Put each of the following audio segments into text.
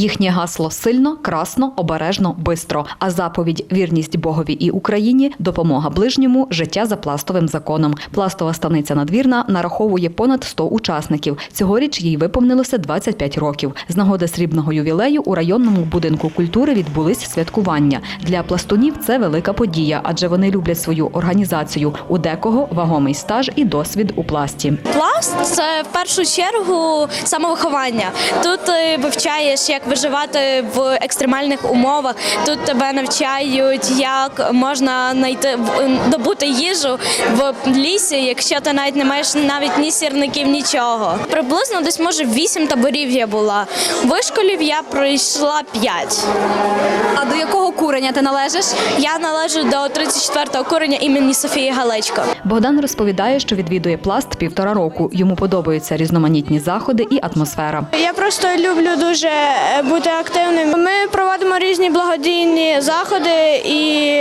Їхнє гасло сильно, красно, обережно, бистро. А заповідь вірність Богові і Україні, допомога ближньому, життя за пластовим законом. Пластова станиця надвірна нараховує понад 100 учасників. Цьогоріч їй виповнилося 25 років. З нагоди срібного ювілею у районному будинку культури відбулись святкування. Для пластунів це велика подія, адже вони люблять свою організацію. У декого вагомий стаж і досвід у пласті. Пласт це в першу чергу самовиховання. Тут вивчаєш, як виживати в екстремальних умовах. Тут тебе навчають, як можна знайти в- добути їжу в лісі, якщо ти навіть не маєш навіть ні сірників, нічого. Приблизно десь може вісім таборів я була. Вишколів я пройшла п'ять. А до якого курення ти належиш? Я належу до 34-го кореня імені Софії Галечко. Богдан розповідає, що відвідує пласт півтора року. Йому подобаються різноманітні заходи і атмосфера. Я просто люблю дуже е, бути активним. Ми проводимо різні благодійні заходи і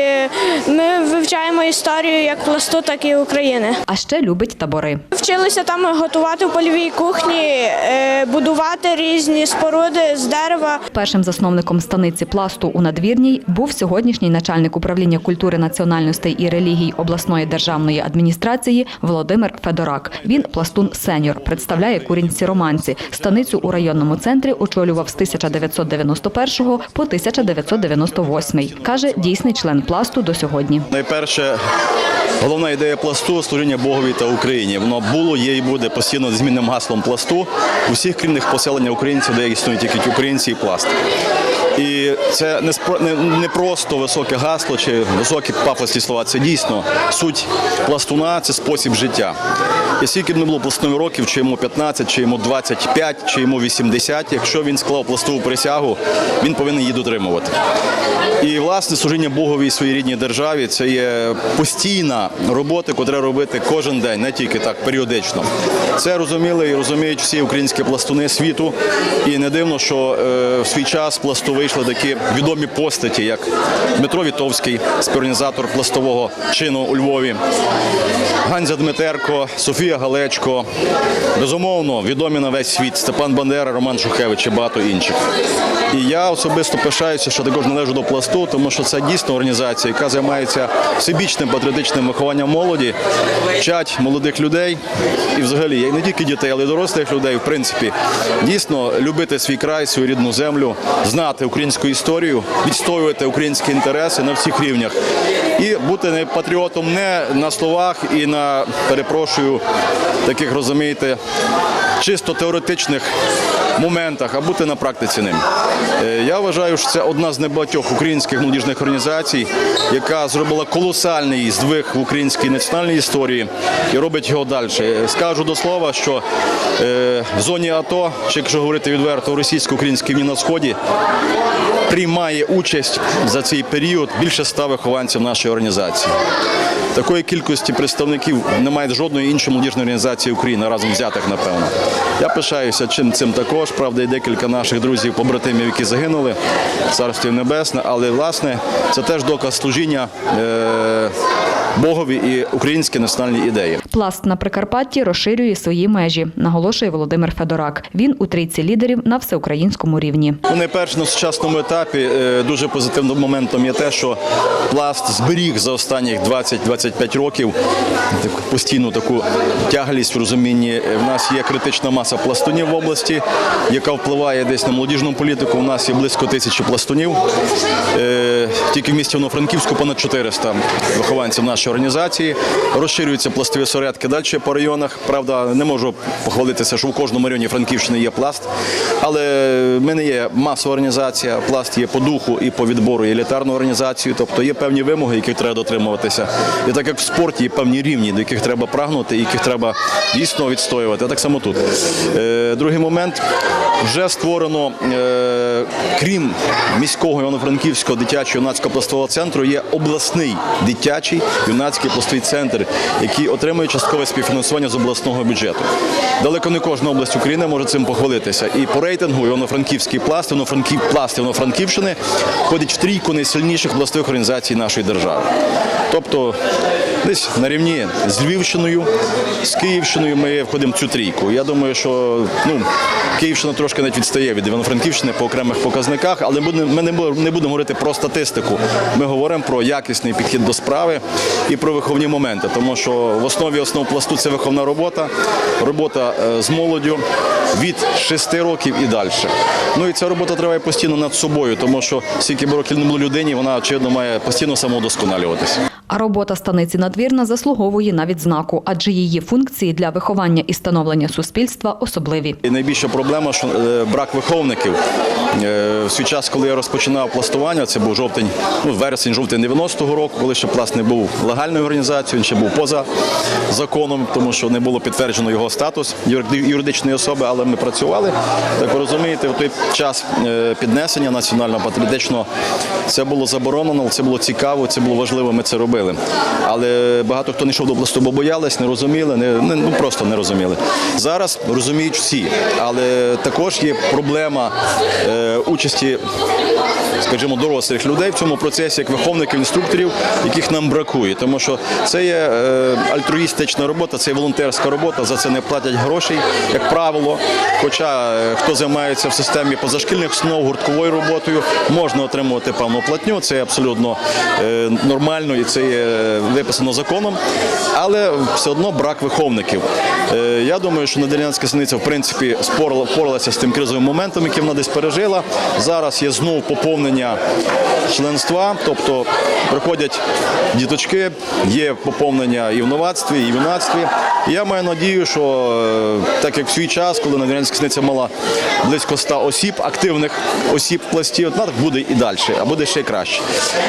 ми вивчаємо історію як пласту, так і України. А ще любить табори. Вчилися там готувати в польовій кухні, е, будувати різні споруди з дерева. Першим засновником станиці пласту у надвірній був сьогоднішній начальник управління культури національностей і релігій обласної державної адміністрації Володимир Федорак. Він пластун сеньор, представляє курінці романці. Станицю у районному центрі очолював з 1991 по 1998. каже дійсний член пласту до сьогодні. Найперше, головна ідея пласту служіння Богові та Україні. Воно було, є і буде постійно змінним гаслом пласту у всіх крівних поселення українців, де існують тільки українці і пласт. І це не, не просто високе гасло чи високі пафосні слова. Це дійсно суть пластуна, це спосіб життя. І скільки б не було пластунові років, чи йому 15, чи йому 25, чи йому 80, якщо він склав пластову присягу, він повинен її дотримувати. І власне служіння Богові і своїй рідній державі це є постійна робота, яку треба робити кожен день, не тільки так періодично. Це розуміли і розуміють всі українські пластуни світу. І не дивно, що е, в свій час пласту вийшли такі відомі постаті, як Дмитро Вітовський, співорганізатор пластового чину у Львові, Ганзя Дмитерко, Софія Галечко. Безумовно, відомі на весь світ Степан Бандера, Роман Шухевич і багато інших. І я особисто пишаюся, що також належу до пласту, тому що це дійсно організація, яка займається всебічним патріотичним вихованням молоді, вчать молодих людей і взагалі і не тільки дітей, але й дорослих людей, в принципі, дійсно любити свій край, свою рідну землю, знати українську історію, відстоювати українські інтереси на всіх рівнях. І бути не патріотом не на словах і на перепрошую таких, розумієте, чисто теоретичних моментах, а бути на практиці ним. Е, Я вважаю, що це одна з небагатьох українських молодіжних організацій, яка зробила колосальний здвиг в українській національній історії і робить його далі. Скажу до слова, що е, в зоні АТО, чи якщо говорити відверто, російсько-українській війні на сході. Приймає участь за цей період більше ста вихованців нашої організації. Такої кількості представників немає жодної іншої молодіжної організації України разом взятих, напевно. Я пишаюся чим цим також. Правда, і декілька наших друзів, побратимів, які загинули, царство небесне, але власне це теж доказ служіння е- Богові і українській національній ідеї. Пласт на Прикарпатті розширює свої межі, наголошує Володимир Федорак. Він у трійці лідерів на всеукраїнському рівні. Ну, найперше на сучасному етапі е, дуже позитивним моментом є те, що пласт зберіг за останніх 20-25 років постійну таку тяглість в розумінні. У нас є критична маса пластунів в області, яка впливає десь на молодіжну політику. У нас є близько тисячі пластунів. Е, Тільки в місті Івано-Франківську понад 400 вихованців нашої організації. Розширюються пластові осередки далі по районах. Правда, не можу похвалитися, що в кожному районі Франківщини є пласт. Але ми не є масова організація, пласт є по духу і по відбору є елітарною організацією, тобто є певні вимоги, яких треба дотримуватися. І так як в спорті є певні рівні, до яких треба прагнути, яких треба дійсно відстоювати. Так само тут. Е, Другий момент вже створено, е, крім міського Івано-Франківського дитячого юнацького пластового центру, є обласний дитячий юнацький пластовий центр, які отримують часткове співфінансування з обласного бюджету. Далеко не кожна область України може цим похвалитися. І по рейтингу Івано-Франківський пласт, Івано-Франків Івано-Франківщини входить в трійку найсильніших пластових організацій нашої держави. Тобто десь на рівні з Львівщиною, з Київщиною ми входимо в цю трійку. Я думаю, що ну, Київщина трошки навіть відстає від Івано-Франківщини по окремих показниках, але ми не- будемо говорити про статистику. Ми говоримо про якісний підхід до справи і про виховні моменти, тому що в основі основ пласту це виховна робота, робота е, з молоддю від 6 років і далі. Ну і ця робота триває постійно над собою, тому що скільки б років не було людині, вона очевидно має постійно самоудосконалюватися. А робота станиці надвірна заслуговує на відзнаку, адже її функції для виховання і становлення суспільства особливі. І найбільша проблема, що е, брак виховників. Е, В свій час, коли я розпочинав пластування, це був жовтень, ну вересень, жовтень 90-го року, коли ще пласт не був легальною організацією, він ще був поза законом, тому що не було підтверджено його статус юридичної особи, але ми працювали. Так ви розумієте, в той час е, піднесення національно-патріотичного це було заборонено, це було цікаво, це було важливо, ми це робили. Але багато хто не йшов до пласту, бо боялись, не розуміли, не, не- ну просто не розуміли. Зараз розуміють всі, але також є проблема е, участі, скажімо, дорослих людей в цьому процесі, як виховників, інструкторів, яких нам бракує. Тому що це є е, альтруїстична робота, це є волонтерська робота, за це не платять грошей, як правило. Хоча е, хто займається в системі позашкільних основ гуртковою роботою, можна отримувати певну платню, це абсолютно е, нормально і це є виписано законом, але все одно брак виховників. Е, Я думаю, що Наділянська синиця в принципі спорила- впоралася з тим кризовим моментом, який вона десь пережила. Зараз є знову поповнення членства, тобто приходять діточки, є поповнення і в новацтві, і в юнацтві. Я маю надію, що е, так як в свій час, коли Наділянська синиця мала близько 100 осіб, активних осіб в пласті, от так буде і далі, а буде ще й краще.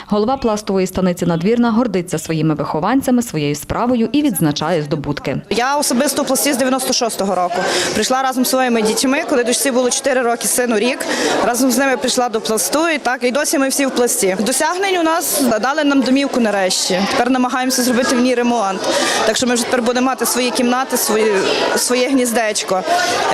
Голова пластової станиці надвірна гордиться своїми вихованцями, своєю справою і відзначає здобутки. Я особисто в пласті з 96-го року. Прийшла разом з своїми дітьми, коли дочці було 4 роки, сину рік. Разом з ними прийшла до пласту і так, і досі ми всі в пласті. Досягнень у нас дали нам домівку нарешті. Тепер намагаємося зробити в ній ремонт. Так що ми вже тепер будемо мати свої кімнати, свої, своє гніздечко.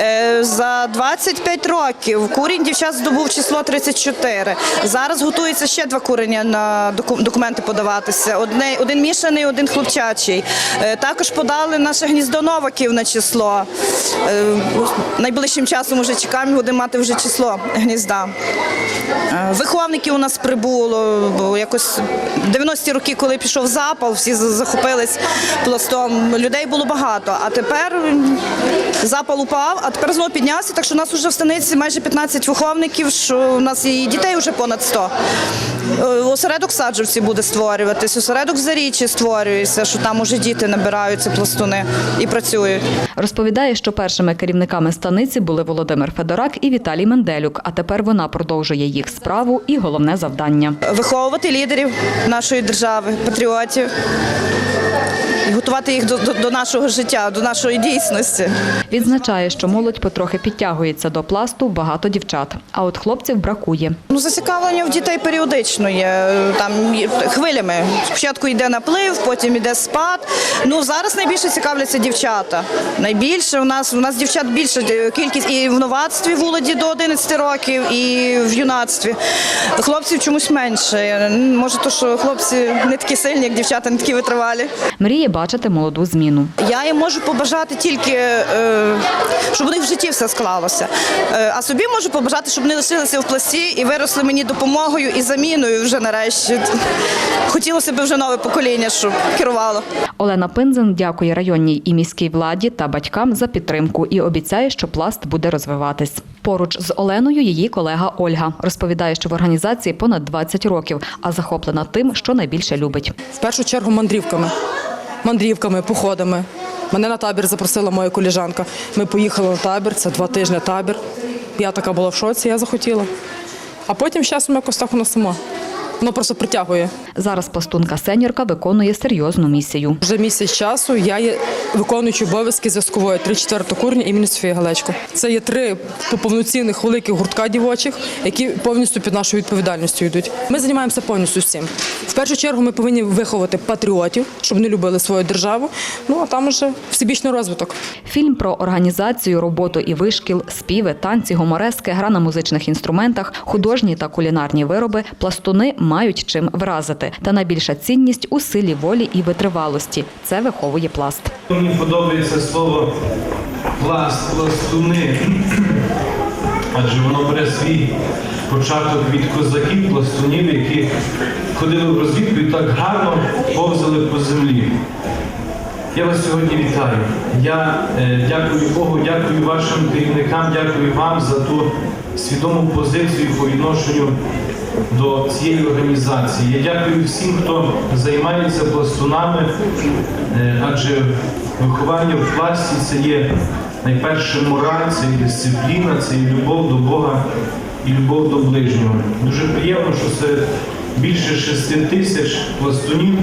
Е, за 25 років курінь дівчат здобув число 34. Зараз готується ще два курення на документи подаватися. Одне, один мішаний, один хлопчачий. Е, Також подали наше гніздо новаків на число. Е, Найближчим часом вже чекаємо, будемо мати вже число гнізда. Е, Виховників у нас прибуло, бо якось в 90-ті роки, коли пішов запал, всі захопились пластом. Людей було багато. А тепер запал упав, а тепер знову піднявся. Так що у нас вже в станиці майже 15 виховників, що у нас і дітей вже понад 100. Е, Осередок Саджівці буде створюватись, осередок за річі створюється, що там уже діти набираються пластуни і працюють. Розповідає, що першими керівниками станиці були Володимир Федорак і Віталій Менделюк. А тепер вона продовжує їх справу і головне завдання. Виховувати лідерів нашої держави, патріотів. І готувати їх до, до, до нашого життя, до нашої дійсності. Відзначає, що молодь потрохи підтягується до пласту багато дівчат, а от хлопців бракує. Ну, зацікавлення в дітей періодично є. Там хвилями. Спочатку йде наплив, потім йде спад. Ну зараз найбільше цікавляться дівчата. Найбільше у нас у нас дівчат більше кількість і в новацтві в молоді до 11 років, і в юнацтві. Хлопців чомусь менше. Може, то що хлопці не такі сильні, як дівчата, не такі витривалі. Мріє бачити молоду зміну. Я їм можу побажати тільки, е, щоб у них в житті все склалося. Е, А собі можу побажати, щоб вони лишилися в пласті і виросли мені допомогою і заміною вже нарешті. Хотілося б вже нове покоління, щоб керувало. Олена Пинзен дякує районній і міській владі та батькам за підтримку і обіцяє, що пласт буде розвиватись. Поруч з Оленою її колега Ольга розповідає, що в організації понад 20 років, а захоплена тим, що найбільше любить. В першу чергу мандрівками. Мандрівками, походами. Мене на табір запросила моя коліжанка. Ми поїхали на табір, це два тижні табір. Я така була в шоці, я захотіла. А потім з часом якось так воно само. Воно просто притягує. Зараз пластунка сеньорка виконує серйозну місію. Вже місяць часу я є виконуючи обов'язки зв'язкової 3-4 курня імені Софії Галечко. Це є три повноцінних великих гуртка дівочих, які повністю під нашою відповідальністю йдуть. Ми займаємося повністю всім. В першу чергу ми повинні виховати патріотів, щоб вони любили свою державу. Ну а там уже всебічний розвиток. Фільм про організацію, роботу і вишкіл, співи, танці, гуморески, гра на музичних інструментах, художні та кулінарні вироби пластуни мають чим вразити. Та найбільша цінність у силі волі і витривалості. Це виховує пласт. Мені подобається слово пласт, пластуни, адже воно бере свій початок від козаків, пластунів, які ходили в розвідку і так гарно повзали по землі. Я вас сьогодні вітаю. Я е, дякую Богу, дякую вашим керівникам, дякую вам за ту свідому позицію по відношенню до цієї організації. Я дякую всім, хто займається пластунами, е, адже виховання в пласті це є найперше мораль, це є дисципліна, це є любов до Бога і любов до ближнього. Дуже приємно, що серед більше шести тисяч пластунів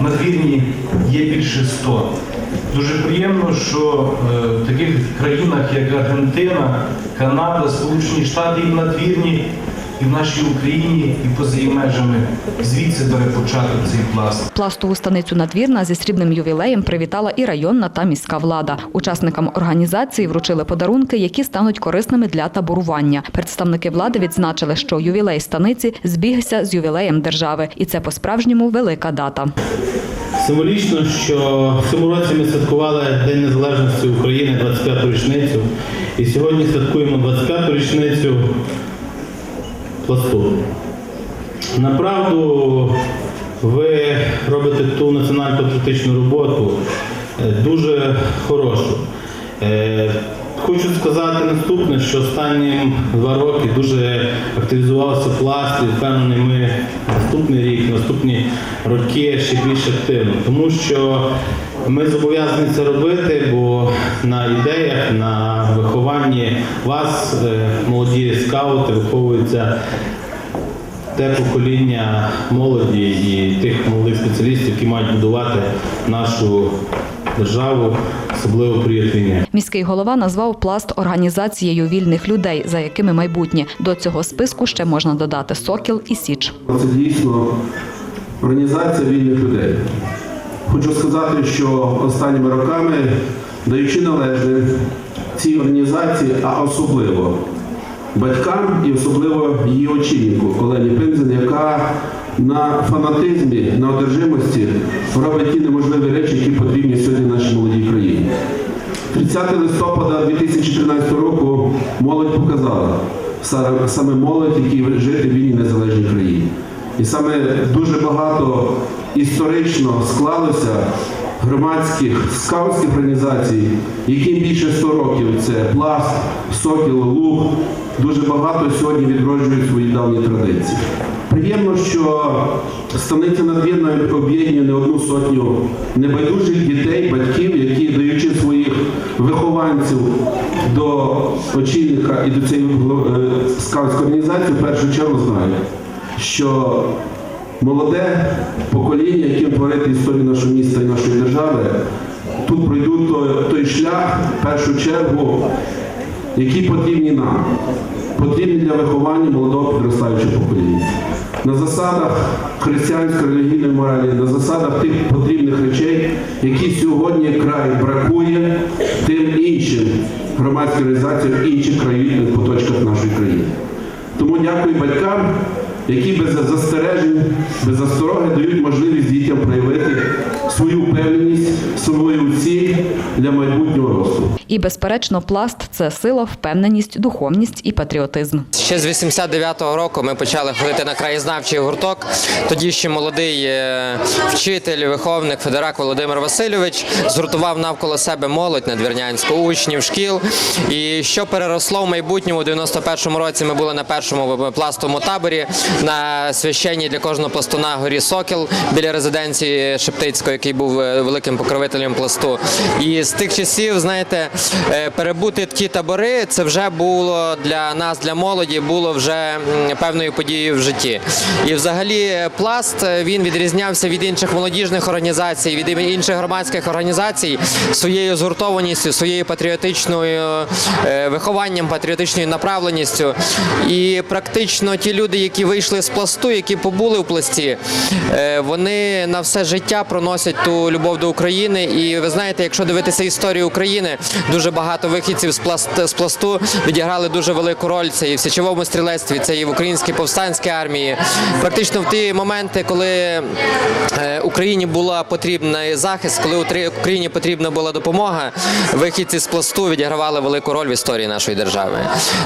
надвірні є більше 100. Дуже приємно, що е, в таких країнах, як Аргентина, Канада, Сполучені Штати і в надвірні, і в нашій Україні, і поза її межами звідси бере початок цей пласт. Пластову станицю надвірна зі срібним ювілеєм привітала і районна та міська влада. Учасникам організації вручили подарунки, які стануть корисними для таборування. Представники влади відзначили, що ювілей станиці збігся з ювілеєм держави, і це по-справжньому велика дата. Символічно, що в цьому році ми святкували День Незалежності України 25-ту річницю. І сьогодні святкуємо 25-ту річницю пласту. Направду ви робите ту національно-патріотичну роботу е, дуже хорошу. Хочу сказати наступне, що останні два роки дуже активізувався пласт, і впевнений, ми наступний рік, наступні роки ще більш активно, тому що ми зобов'язані це робити, бо на ідеях, на вихованні вас, е, молоді скаути, виховуються те покоління молоді і тих молодих спеціалістів, які мають будувати нашу державу, особливо війни. Міський голова назвав пласт організацією вільних людей, за якими майбутнє. До цього списку ще можна додати сокіл і січ. Це дійсно організація вільних людей. Хочу сказати, що останніми роками, даючи належне цій організації, а особливо батькам і особливо її очільнику Олені Пинзен, яка на фанатизмі, на одержимості робить ті неможливі речі, які потрібні сьогодні нашій молодій країні. 30 листопада 2013 року молодь показала саме- молодь, які жити в вільній незалежній країні. І саме дуже багато історично склалося громадських скаутських організацій, яким більше 100 років це пласт, сокіл, луг. Дуже багато сьогодні відроджують свої давні традиції. Приємно, що станиця надвірна об'єднує не одну сотню небайдужих дітей, батьків, які даючи своїх вихованців до очільника і до цієї е, скаутської організації, в першу чергу знають, що молоде покоління, яким творити історію нашого міста і нашої держави, тут пройдуть той, шлях в першу чергу, які потрібні нам, потрібні для виховання молодого підростаючого покоління. На засадах християнської релігійної моралі, на засадах тих потрібних речей, які сьогодні край бракує тим іншим громадським організаціям інших країн, куточках нашої країни. Тому дякую батькам, які без застережень, без застороги дають можливість дітям проявити свою впевненість, свою ціль для майбутнього росту. І, безперечно, пласт це сила, впевненість, духовність і патріотизм. Ще з 89-го року ми почали ходити на краєзнавчий гурток. Тоді ще молодий е, вчитель, виховник Федорак Володимир Васильович згуртував навколо себе молодь надвірнянську, учнів, шкіл. І що переросло в майбутньому, у 91-му році ми були на першому пластовому таборі, на священній для кожного пластуна горі Сокіл біля резиденції Шептицького, який був е, великим покровителем пласту. І з тих часів, знаєте, е, перебути ті табори, це вже було для нас, для молоді, було вже певною подією в житті. І взагалі е, пласт він відрізнявся від інших молодіжних організацій, від інших громадських організацій своєю згуртованістю, своєю патріотичною вихованням, патріотичною направленістю. І практично ті люди, які вийшли з пласту, які побули в пласті, вони на все життя проносять ту любов до України. І ви знаєте, якщо дивитися історію України, дуже багато вихідців з пласт з пласту відіграли дуже велику роль. Це і в січовому стрілецтві, це і в українській повстанській армії. Практично в ті моменти, коли е, Україні була потрібна захист, коли Україні потрібна була допомога, вихідці з пласту відігравали велику роль в історії нашої держави.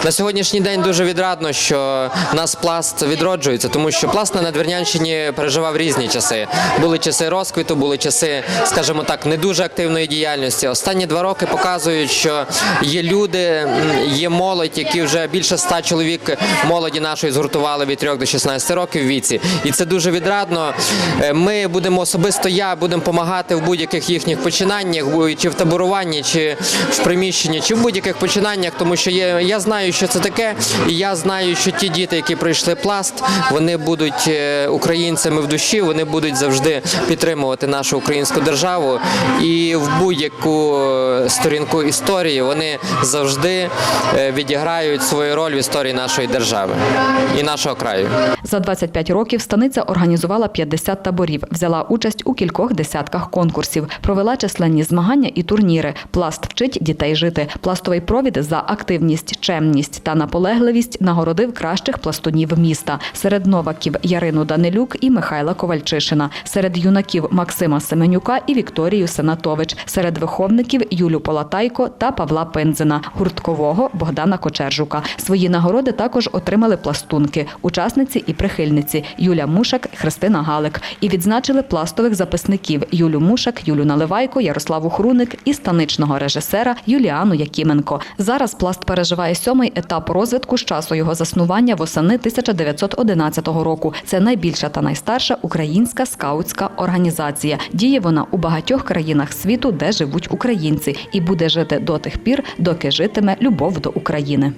На сьогоднішній день дуже відрадно, що нас пласт відроджується, тому що пласт на Надвірнянщині переживав різні часи. Були часи розквіту, були часи, скажімо так, не дуже активної діяльності. Останні два роки показують, що є люди, є молодь, які вже більше ста чоловік молоді нашої згуртували від 3 до 16 років віці. І це дуже відрадно. Е, Ми будемо особисто я будемо допомагати в будь-яких їхніх починаннях, чи в таборуванні, чи в приміщенні, чи в будь-яких починаннях, тому що є, я знаю, що це таке, і я знаю, що ті діти, які пройшли пласт, вони будуть е, українцями в душі, вони будуть завжди підтримувати нашу українську державу. І в будь-яку е, сторінку історії вони завжди е, відіграють свою роль в історії нашої держави і нашого краю. За 25 років станиця організувала 50 таборів, взяла участь у кількох десятках конкурсів, провела численні змагання і турніри. Пласт вчить дітей жити. Пластовий провід за активність, чемність та наполегливість нагородив кращих пластунів міста. Серед новаків Ярину Данилюк і Михайла Ковальчишина. Серед юнаків Максима Семенюка і Вікторію Сенатович. Серед виховників Юлю Полатайко та Павла Пензина, гурткового Богдана Кочержука. Свої нагороди також отримали пластунки, учасниці і прихильниці Юля Мушак, Христина Галик. І відзначили пластових записників Юлю Мушак, Юлю Наливайко, Ярославу Хруник і станичного режисера Юліану Якименко. Зараз пласт переживає сьомий етап розвитку з часу його заснування восени 1911 року. Це найбільша та найстарша українська скаутська організація. Діє вона у багатьох країнах світу, де живуть українці, і буде жити до тих пір, доки житиме любов до України.